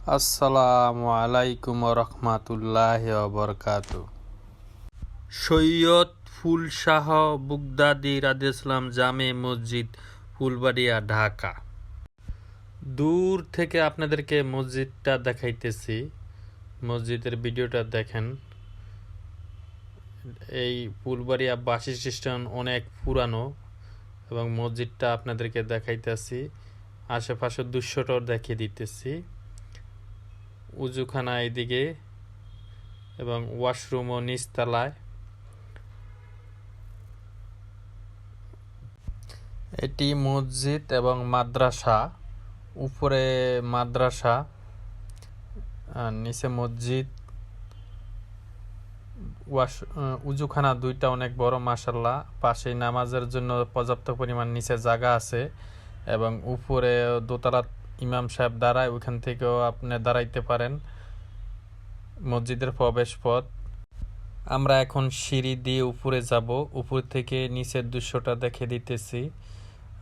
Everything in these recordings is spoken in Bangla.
আসসালামু আলাইকুম রহমাতুল্লাহ বরকাত সৈয়দ ফুল শাহ বুগদাদি রাদিয়াসলাম জামে মসজিদ, ফুলবাড়িয়া, ঢাকা। দূর থেকে আপনাদেরকে মসজিদটা দেখাইতেছি। মসজিদের ভিডিওটা দেখেন। এই ফুলবাড়িয়া বাস স্টেশন অনেক পুরানো এবং মসজিদটা আপনাদেরকে দেখাইতেছি। আশেপাশের দৃশ্যটাও দেখিয়ে দিতেছি। উজুখানা এদিকে এবং ওয়াশরুমও নিচতলায়। এটি মসজিদ এবং মাদ্রাসা। উপরে মাদ্রাসা নিচে মসজিদ। ওয়াশ উজুখানা দুইটা অনেক বড় মাসাল্লাহ পাশে নামাজের জন্য পর্যাপ্ত পরিমাণ নিচে জায়গা আছে এবং উপরে দোতলা ইমাম সাহেব দাঁড়ায় ওইখান থেকেও আপনি দাঁড়াইতে পারেন। মসজিদের প্রবেশ পথ আমরা এখন সিঁড়ি দিয়ে উপরে যাব। উপর থেকে নিচের দৃশ্যটা দেখে দিতেছি।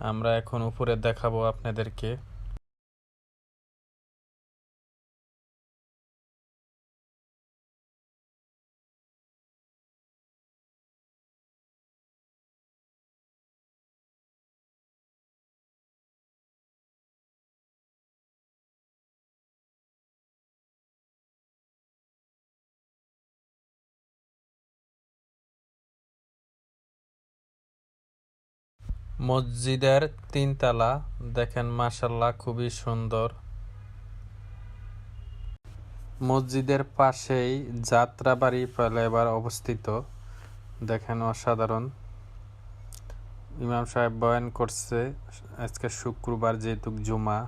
আমরা এখন উপরে দেখাবো আপনাদেরকে। মসজিদের তিনতলা, দেখেন মাসাল্লাহ খুবই সুন্দর। মসজিদের পাশেই যাত্রাবাড়ি ফ্লাইওভার অবস্থিত, দেখেন অসাধারণ। ইমাম সাহেব বয়ান করছে, আজকে শুক্রবার যেহেতু জুমা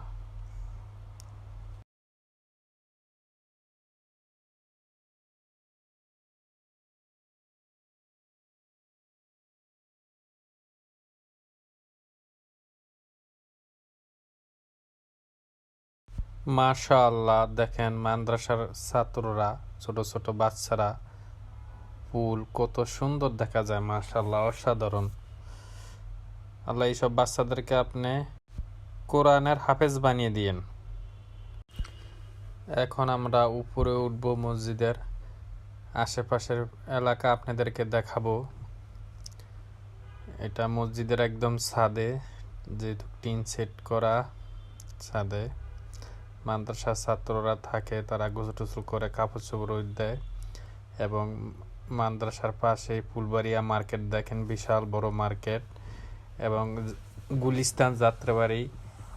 মাশাআল্লাহ, দেখেন মাদ্রাসার ছাত্ররা, ছোট ছোট বাচ্চারা, ফুল কত সুন্দর দেখা যায়, মাশাআল্লাহ, অসাধারণ। আল্লাহ, এইসব বাচ্চাদেরকে আপনি কোরআনের হাফেজ বানিয়ে দিয়েন। এখন আমরা উপরে উঠব মসজিদের আশেপাশের এলাকা, আপনাদেরকে দেখাবো। এটা মসজিদের একদম ছাদে, যেহেতু টিন সেট করা ছাদে। মাদ্রাসার ছাত্ররা থাকে, তারা গোসল টোসল করে কাপড় চোপড় দেয় এবং মাদ্রাসার পাশে ফুলবাড়িয়া মার্কেট দেখেন, বিশাল বড় মার্কেট এবং গুলিস্তান যাত্রাবাড়ি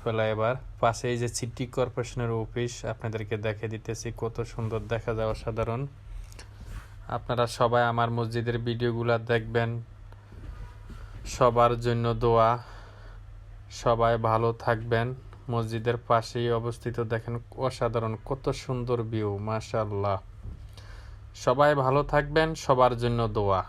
ফ্লাইওভার পাশে এই যে সিটি কর্পোরেশনের অফিস, আপনাদেরকে দেখে দিতেছি, কত সুন্দর দেখা যায়, অসাধারণ। আপনারা সবাই আমার মসজিদের ভিডিওগুলো দেখবেন। সবার জন্য দোয়া। সবাই ভালো থাকবেন। মসজিদের পাশেই অবস্থিত দেখেন অসাধারণ, কত সুন্দর ভিউ মাশাল্লাহ সবাই ভালো থাকবেন, সবার জন্য দোয়া।